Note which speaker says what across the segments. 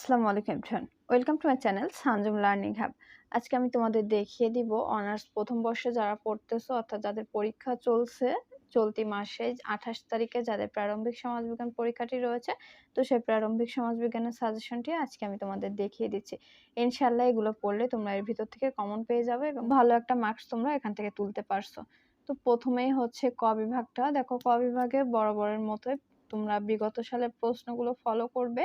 Speaker 1: আসসালামু আলাইকুম everyone. Welcome to my channel Sanjum learning hub আজকে আমি তোমাদের দেখিয়ে দিব অনার্স প্রথম বর্ষে যারা পড়তেছো, অর্থাৎ যাদের পরীক্ষা চলছে চলতি মাসে, আঠাশ তারিখে যাদের প্রারম্ভিক সমাজবিজ্ঞান পরীক্ষাটি রয়েছে, তো সেই প্রারম্ভিক সমাজবিজ্ঞানের সাজেশনটি আজকে আমি তোমাদের দেখিয়ে দিচ্ছি। ইনশাল্লাহ এগুলো পড়লে তোমরা এর ভিতর থেকে কমন পেয়ে যাবে এবং ভালো একটা মার্কস তোমরা এখান থেকে তুলতে পারছ। তো প্রথমেই হচ্ছে ক বিভাগটা। দেখো ক বিভাগের বরাবরের মতোই তোমরা বিগত সালের প্রশ্নগুলো ফলো করবে।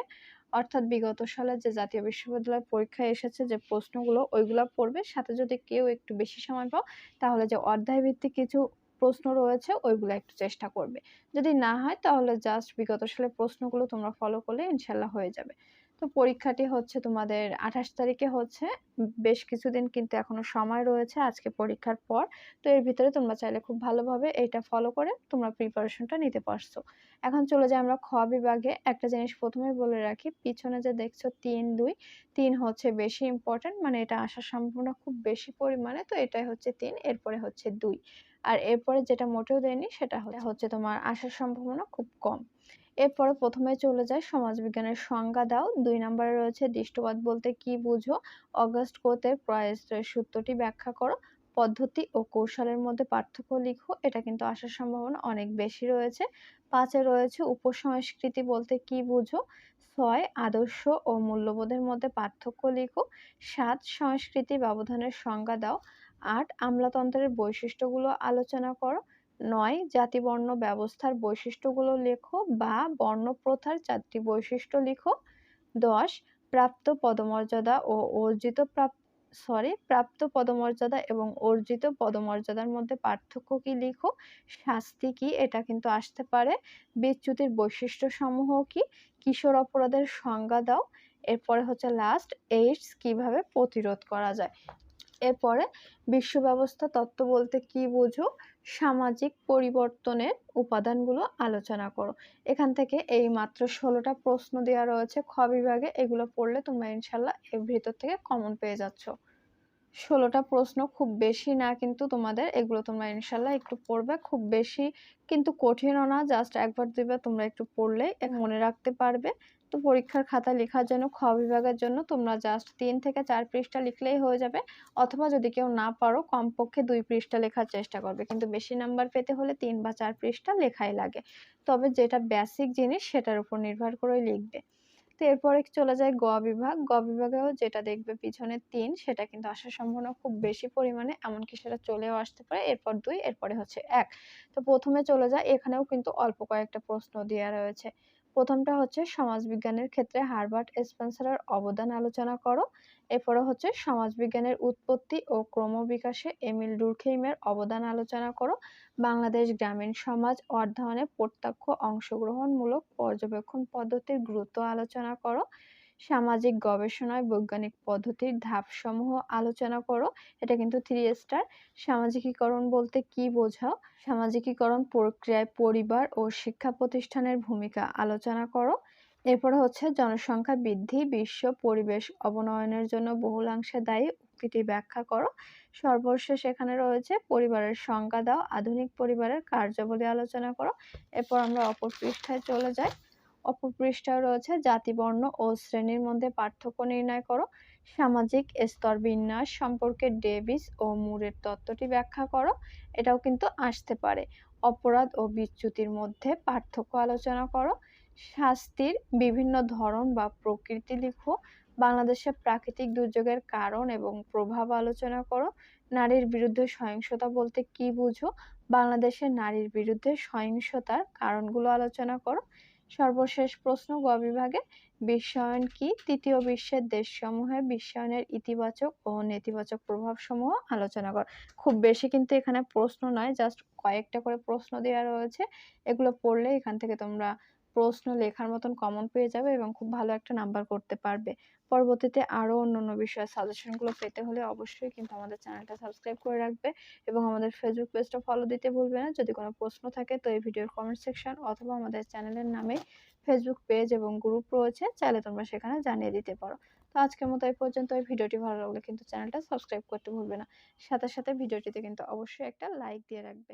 Speaker 1: অর্থাৎ বিগত সালে যে জাতীয় বিশ্ববিদ্যালয় পরীক্ষায় এসেছে যে প্রশ্নগুলো, ওইগুলো পড়বে। সাথে যদি কেউ একটু বেশি সময় পাও, তাহলে যে অধ্যায় ভিত্তিক কিছু প্রশ্ন রয়েছে, ওইগুলো একটু চেষ্টা করবে। যদি না হয়, তাহলে জাস্ট বিগত সালের প্রশ্নগুলো তোমরা ফলো করলে ইনশাল্লাহ হয়ে যাবে। তো পরীক্ষাটি হচ্ছে তোমাদের আঠাশ তারিখে হচ্ছে। বেশ কিছুদিন কিন্তু এখনও সময় রয়েছে আজকে পরীক্ষার পর। তো এর ভিতরে তোমরা চাইলে খুব ভালোভাবে এটা ফলো করে তোমরা প্রিপারেশনটা নিতে পারছ। এখন চলে যাই আমরা খ বিভাগে। একটা জিনিস প্রথমে বলে রাখি, পিছনে যে দেখছ তিন, দুই, তিন হচ্ছে বেশি ইম্পর্টেন্ট মানে এটা আসার সম্ভাবনা খুব বেশি পরিমাণে, তো এটাই হচ্ছে তিন, এরপরে হচ্ছে দুই। আর এরপরে যেটা মোটেও দেয়নি, সেটা হচ্ছে তোমার আসার সম্ভাবনা খুব কম। এরপরে প্রথমে চলে যায় সমাজবিজ্ঞানের সংজ্ঞা দাও। দুই নম্বরে রয়েছে দৃষ্টবাদ বলতে কি বুঝো? অগাস্ট কোতের প্রয়াসের সূত্রটি ব্যাখ্যা করো। পদ্ধতি ও কৌশলের মধ্যে পার্থক্য লিখো, এটা কিন্তু আসার সম্ভাবনা অনেক বেশি রয়েছে। পাঁচে রয়েছে উপসংস্কৃতি বলতে কি বুঝো? ছয়, আদর্শ ও মূল্যবোধের মধ্যে পার্থক্য লিখো। সাত, সংস্কৃতি ব্যবধানের সংজ্ঞা দাও। আট, আমলাতন্ত্রের বৈশিষ্ট্যগুলো আলোচনা করো। নয় জাতিবর্ণ ব্যবস্থার বৈশিষ্ট্যগুলো লেখো বা বর্ণপ্রথার চারটি বৈশিষ্ট্য লিখো। দশ, প্রাপ্ত পদমর্যাদা ও অর্জিত প্রাপ্ত সরি প্রাপ্ত পদমর্যাদা এবং অর্জিত পদমর্যাদার মধ্যে পার্থক্য কি লিখো? শাস্তি কি? এটা কিন্তু আসতে পারে। বিচ্যুতির বৈশিষ্ট্য সমূহ কি? কিশোর অপরাধের সংজ্ঞা দাও। এরপরে হচ্ছে লাস্ট এইডস কীভাবে প্রতিরোধ করা যায়? এরপরে বিশ্ব ব্যবস্থা তত্ত্ব বলতে কি বোঝো? সামাজিক পরিবর্তনের উপাদানগুলো আলোচনা করো। এখান থেকে এই মাত্র ষোলোটা প্রশ্ন দেওয়া রয়েছে। খ বিভাগে এগুলো পড়লে তোমরা ইনশাল্লাহ এর ভেতর থেকে কমন পেয়ে যাচ্ছ। ষোলোটা প্রশ্ন খুব বেশি না কিন্তু তোমাদের এগুলো তোমরা ইনশাল্লাহ একটু পড়বে। খুব বেশি কিন্তু কঠিনও না জাস্ট একবার দুইবার তোমরা একটু পড়লেই মনে রাখতে পারবে। তো পরীক্ষার খাতা লেখার জন্য খ বিভাগের জন্য তোমরা জাস্ট তিন থেকে চার পৃষ্ঠা লিখলেই হয়ে যাবে। অথবা যদি কেউ না পারো কমপক্ষে দুই পৃষ্ঠা লেখার চেষ্টা করবে। কিন্তু বেশি নাম্বার পেতে হলে তিন বা চার পৃষ্ঠা লেখাই লাগে। তবে যেটা বেসিক জিনিস সেটার উপর নির্ভর করে লিখবে। তো এরপরে চলে যায় গ বিভাগ। গ বিভাগেও যেটা দেখবে পিছনে তিন, সেটা কিন্তু আসার সম্ভাবনা খুব বেশি পরিমাণে, এমনকি সেটা চলেও আসতে পারে। এরপর দুই, এরপরে হচ্ছে এক। তো প্রথমে চলে যায়, এখানেও কিন্তু অল্প কয়েকটা প্রশ্ন দেওয়া রয়েছে। প্রথমটা হচ্ছে সমাজবিজ্ঞানের ক্ষেত্রে হারবার্ট স্পেন্সারের অবদান আলোচনা করো। এরপরে হচ্ছে সমাজবিজ্ঞানের উৎপত্তি ও ক্রমবিকাশে এমিল ডুরখেইমের অবদান আলোচনা করো। বাংলাদেশ গ্রামীণ সমাজ অধ্যয়নে প্রত্যক্ষ অংশগ্রহণমূলক পর্যবেক্ষণ পদ্ধতির গুরুত্ব আলোচনা করো। সামাজিক গবেষণায় বৈজ্ঞানিক পদ্ধতির ধাপসমূহ আলোচনা করো। এটা কিন্তু থ্রি স্টার সামাজিকীকরণ বলতে কি বোঝাও? সামাজিকীকরণ প্রক্রিয়ায় পরিবার ও শিক্ষা প্রতিষ্ঠানের ভূমিকা আলোচনা করো। এরপরে হচ্ছে জনসংখ্যা বৃদ্ধি, বিশ্ব পরিবেশ অবনয়নের জন্য বহুলাংশে দায়ী উক্তিটি ব্যাখ্যা করো। সর্বশেষ এখানে রয়েছে পরিবারের সংজ্ঞা দাও, আধুনিক পরিবারের কার্যাবলী আলোচনা করো। এরপর আমরা অপর পৃষ্ঠায় চলে যাই। অপর পৃষ্ঠায় রয়েছে জাতিবর্ণ ও শ্রেণির মধ্যে পার্থক্য নির্ণয় করো। সামাজিক স্তর বিন্যাস সম্পর্কে ডেভিস ও মুরের তত্ত্বটি ব্যাখ্যা করো। এটাও কিন্তু আসতে পারে। অপরাধ ও বিচ্যুতির মধ্যে পার্থক্য আলোচনা করো। শাস্তির বিভিন্ন ধরন বা প্রকৃতি লিখো। বাংলাদেশে প্রাকৃতিক দুর্যোগের কারণ এবং প্রভাব আলোচনা করো। নারীর বিরুদ্ধে সহিংসতা বলতে কি বুঝো? বাংলাদেশের নারীর বিরুদ্ধে সহিংসতার কারণগুলো আলোচনা করো। সর্বশেষ প্রশ্ন, গ বিভাগে বিশ্বায়ন কি? তৃতীয় বিশ্বের দেশসমূহে বিশ্বায়নের ইতিবাচক ও নেতিবাচক প্রভাবসমূহ আলোচনা কর। খুব বেশি কিন্তু এখানে প্রশ্ন নয়, জাস্ট কয়েকটা করে প্রশ্ন দেওয়া রয়েছে। এগুলো পড়লে এখান থেকে তোমরা প্রশ্ন লেখার মতন কমন পেয়ে যাবে এবং খুব ভালো একটা নাম্বার করতে পারবে। পরবর্তীতে আরও অন্য অন্য বিষয়ে সাজেশনগুলো পেতে হলে অবশ্যই কিন্তু আমাদের চ্যানেলটা সাবস্ক্রাইব করে রাখবে এবং আমাদের ফেসবুক পেজটা ফলো দিতে ভুলবে না। যদি কোনো প্রশ্ন থাকে তো এই ভিডিওর কমেন্ট সেকশন অথবা আমাদের চ্যানেলের নামে ফেসবুক পেজ এবং গ্রুপ রয়েছে, চাইলে তোমরা সেখানে জানিয়ে দিতে পারো। তো আজকের মতো এই পর্যন্ত। এই ভিডিওটি ভালো লাগলে কিন্তু চ্যানেলটা সাবস্ক্রাইব করতে ভুলবে না। সাথে সাথে ভিডিওটিতে কিন্তু অবশ্যই একটা লাইক দিয়ে রাখবে।